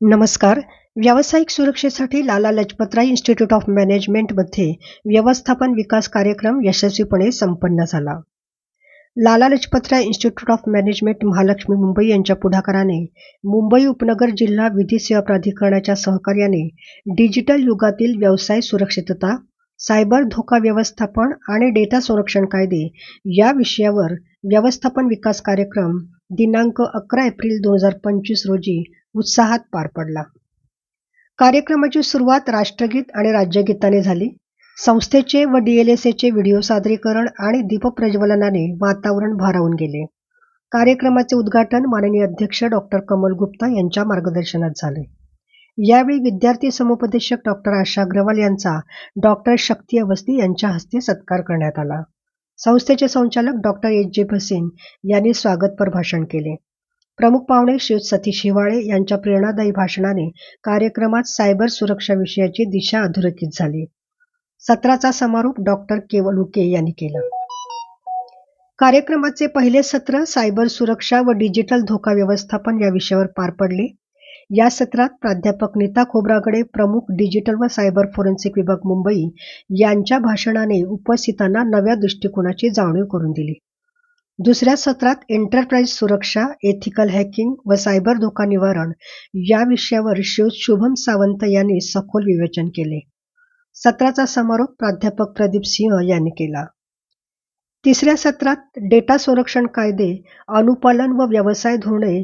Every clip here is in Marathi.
नमस्कार. व्यावसायिक सुरक्षेसाठी लाला लजपतराय इन्स्टिट्यूट ऑफ मॅनेजमेंटमध्ये व्यवस्थापन विकास कार्यक्रम यशस्वीपणे संपन्न झाला. Lala Lajpatrai institute of management Mahalakshmi Mumbai यांच्या पुढाकाराने मुंबई उपनगर जिल्हा विधी सेवा प्राधिकरणाच्या सहकार्याने डिजिटल युगातील व्यवसाय सुरक्षितता सायबर धोका व्यवस्थापन आणि डेटा संरक्षण कायदे या विषयावर व्यवस्थापन विकास कार्यक्रम दिनांक अकरा एप्रिल दोन हजार पंचवीस रोजी उत्साहात पार पडला. कार्यक्रमाची सुरुवात राष्ट्रगीत आणि राज्यगीताने झाली. संस्थेचे व डीएलएसएचे व्हिडिओ सादरीकरण आणि दीपप्रज्वलनाने वातावरण भारावून गेले. कार्यक्रमाचे उद्घाटन माननीय अध्यक्ष डॉक्टर कमल गुप्ता यांच्या मार्गदर्शनात झाले. यावेळी विद्यार्थी समुपदेशक डॉक्टर आशा अग्रवाल यांचा डॉक्टर शक्ती अवस्थी यांच्या हस्ते सत्कार करण्यात आला. संस्थेचे संचालक डॉक्टर एच. जे. भसीन यांनी स्वागतपर भाषण केले. प्रमुख पाहुणे श्री सतीश हिवाळे यांच्या प्रेरणादायी भाषणाने कार्यक्रमात सायबर सुरक्षा विषयाची दिशा अधोरेखित झाली. सत्राचा समारोप डॉक्टर केवल उके यांनी केला. कार्यक्रमाचे पहिले सत्र सायबर सुरक्षा व डिजिटल धोका व्यवस्थापन या विषयावर पार पडले. या सत्रात प्राध्यापक नीता खोब्रागडे प्रमुख डिजिटल व सायबर फोरेन्सिक विभाग मुंबई यांच्या भाषणाने उपस्थितांना नव्या दृष्टिकोनाची जाणीव करून दिली. दुसऱ्या सत्रात एंटरप्राइज सुरक्षा एथिकल हॅकिंग व सायबर धोका निवारण या विषयावर शिव शुभम सावंत यांनी सखोल विवेचन केले. सत्राचा समारोप प्राध्यापक प्रदीप सिंह यांनी केला. तिसऱ्या सत्रात डेटा संरक्षण कायदे अनुपालन व व्यवसाय धोरणे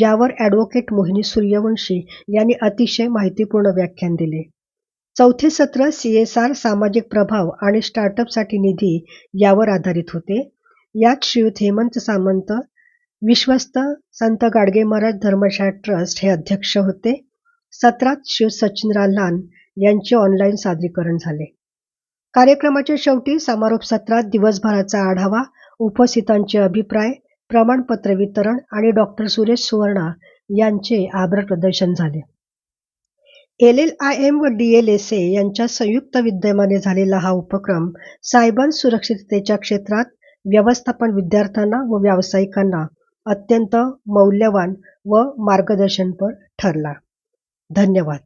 यावर ॲडव्होकेट मोहिनी सूर्यवंशी यांनी अतिशय माहितीपूर्ण व्याख्यान दिले. चौथे सत्र सी एस आर सामाजिक प्रभाव आणि स्टार्टअपसाठी निधी यावर आधारित होते. यात श्रीयुत हेमंत सामंत विश्वस्त संत गाडगे महाराज धर्मशाळा ट्रस्ट हे अध्यक्ष होते. सत्रात शिव सचिन राल्हान यांचे ऑनलाईन सादरीकरण झाले. कार्यक्रमाच्या शेवटी समारोप सत्रात दिवसभराचा आढावा उपस्थितांचे अभिप्राय प्रमाणपत्र वितरण आणि डॉक्टर सुरेश सुवर्णा यांचे आभार प्रदर्शन झाले. एल एल आय एम व डी एल एस ए यांच्या संयुक्त विद्यमाने झालेला हा उपक्रम सायबर सुरक्षिततेच्या क्षेत्रात व्यवस्थापन विद्यार्थ्यांना व व्यावसायिकांना अत्यंत मौल्यवान व मार्गदर्शनपर ठरला. धन्यवाद.